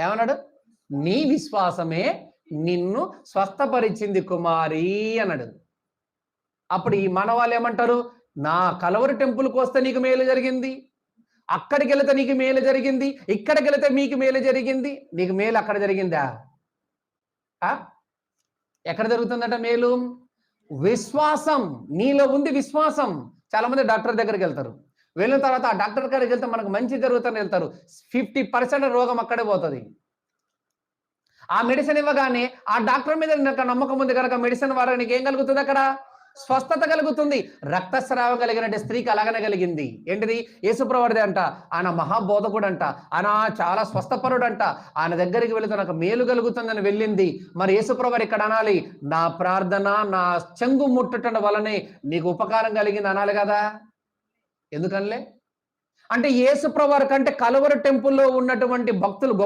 ఏమన్నాడు? నీ విశ్వాసమే నిన్ను స్వస్థపరిచింది కుమారి అన్నాడు. అప్పుడు ఈ మనవాళ్ళు ఏమంటారు? నా కలవరి టెంపుల్కి వస్తే నీకు మేలు జరిగింది. అక్కడికి వెళితే నీకు మేలు జరిగింది. ఇక్కడికి వెళితే మీకు మేలు జరిగింది. నీకు మేలు అక్కడ జరిగిందా? ఆ? ఎక్కడ జరుగుతుందట మేలు? విశ్వాసం. నీలో ఉంది విశ్వాసం. చాలా మంది డాక్టర్ దగ్గరికి వెళ్తారు. వెళ్ళిన తర్వాత ఆ డాక్టర్ గారికి వెళ్తే మనకు మంచి జరుగుతుందని వెళ్తారు. ఫిఫ్టీ పర్సెంట్ రోగం అక్కడే పోతుంది. ఆ మెడిసిన్ ఇవ్వగానే ఆ డాక్టర్ మీద నమ్మకం ఉంది కనుక మెడిసిన్ వారానికి ఏం కలుగుతుంది అక్కడ? స్వస్థత కలుగుతుంది. రక్తస్రావం కలిగినట్టు స్త్రీకి అలాగనే కలిగింది. ఏంటిది? యేసుప్రవర్ది అంట. ఆయన మహాబోధకుడు అంట ఆయన చాలా స్వస్థపరుడు అంట ఆయన దగ్గరికి వెళితే నాకు మేలు కలుగుతుందని వెళ్ళింది. మరి యేసుప్రవర్ ఇక్కడ అనాలి. నా ప్రార్థన నా చెంగు ముట్టడం వలనే నీకు ఉపకారం కలిగింది అనాలి కదా? ఎందుకనలే? అంటే ఏసుప్రవర్ కంటే కలవర టెంపుల్లో ఉన్నటువంటి భక్తులు గొప్ప